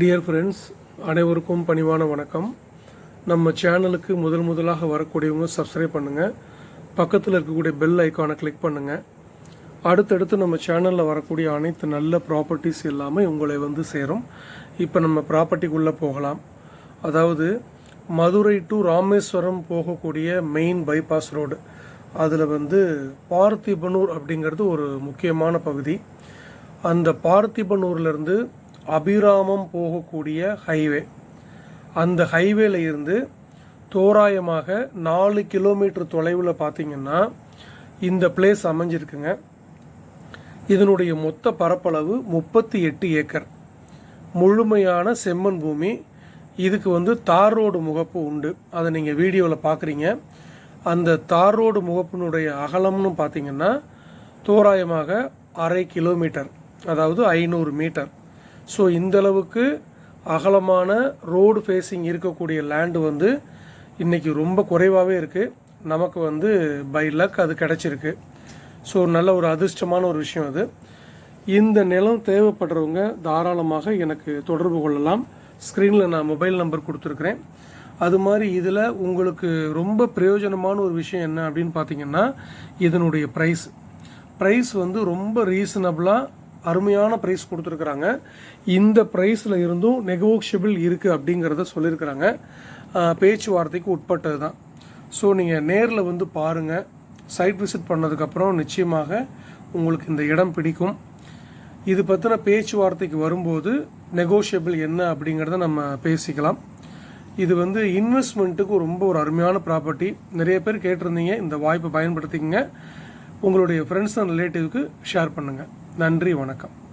Dear friends அனைவருக்கும் பணிவான வணக்கம். நம்ம சேனலுக்கு முதல் முதலாக வரக்கூடியவங்க சப்ஸ்கிரைப் பண்ணுங்கள் பக்கத்தில் இருக்கக்கூடிய பெல் ஐக்கானை கிளிக் பண்ணுங்கள் அடுத்தடுத்து நம்ம சேனலில் வரக்கூடிய அனைத்து நல்ல ப்ராப்பர்ட்டிஸ் எல்லாமே உங்களை வந்து சேரும். இப்போ நம்ம ப்ராப்பர்ட்டிக்குள்ளே போகலாம். அதாவது மதுரை டு ராமேஸ்வரம் போகக்கூடிய மெயின் பைபாஸ் ரோடு அதில் வந்து பார்த்திபனூர் அப்படிங்கிறது ஒரு முக்கியமான பகுதி. அந்த பார்த்திபனூர்லேருந்து அபிராமம் போகக்கூடிய ஹைவே அந்த ஹைவேல இருந்து தோராயமாக நாலு கிலோமீட்டர் தொலைவில் பார்த்தீங்கன்னா இந்த பிளேஸ் அமைஞ்சிருக்குங்க. இதனுடைய மொத்த பரப்பளவு முப்பத்தி எட்டு ஏக்கர். முழுமையான செம்மண் பூமி. இதுக்கு வந்து தார் ரோடு முகப்பு உண்டு. அதை நீங்கள் வீடியோவில் பார்க்குறீங்க அந்த தார் ரோடு முகப்பினுடைய அகலம்னு பார்த்தீங்கன்னா தோராயமாக அரை கிலோமீட்டர் அதாவது ஐநூறு மீட்டர் ஸோ இந்த அளவுக்கு அகலமான ரோடு ஃபேஸிங் இருக்கக்கூடிய லேண்டு வந்து இன்றைக்கி ரொம்ப குறைவாகவே இருக்குது நமக்கு வந்து பை லக் அது கிடச்சிருக்கு. ஸோ நல்ல ஒரு அதிர்ஷ்டமான ஒரு விஷயம் அது. இந்த நிலம் தேவைப்படுறவங்க தாராளமாக எனக்கு தொடர்பு கொள்ளலாம். ஸ்க்ரீனில் நான் மொபைல் நம்பர் கொடுத்துருக்குறேன். அது மாதிரி இதில் உங்களுக்கு ரொம்ப பிரயோஜனமான ஒரு விஷயம் என்ன அப்படின்னு பார்த்தீங்கன்னா இதனுடைய ப்ரைஸ் ப்ரைஸ் வந்து ரொம்ப ரீசனபிளாக அருமையான ப்ரைஸ் கொடுத்துருக்குறாங்க. இந்த ப்ரைஸில் இருந்தும் நெகோஷியபிள் இருக்குது அப்படிங்கிறத சொல்லியிருக்கிறாங்க. பேச்சுவார்த்தைக்கு உட்பட்டது தான் ஸோ நீங்கள் நேரில் வந்து பாருங்கள் சைட் விசிட் பண்ணதுக்கப்புறம் நிச்சயமாக உங்களுக்கு இந்த இடம் பிடிக்கும். இது பற்றின பேச்சுவார்த்தைக்கு வரும்போது நெகோஷியபிள் என்ன அப்படிங்கிறத நம்ம பேசிக்கலாம். இது வந்து இன்வெஸ்ட்மெண்ட்டுக்கு ரொம்ப ஒரு அருமையான ப்ராப்பர்ட்டி நிறைய பேர் கேட்டிருந்தீங்க. இந்த வாய்ப்பை பயன்படுத்திக்கங்க. உங்களுடைய ஃப்ரெண்ட்ஸ் அண்ட் ரிலேட்டிவ்க்கு ஷேர் பண்ணுங்கள் நன்றி வணக்கம்.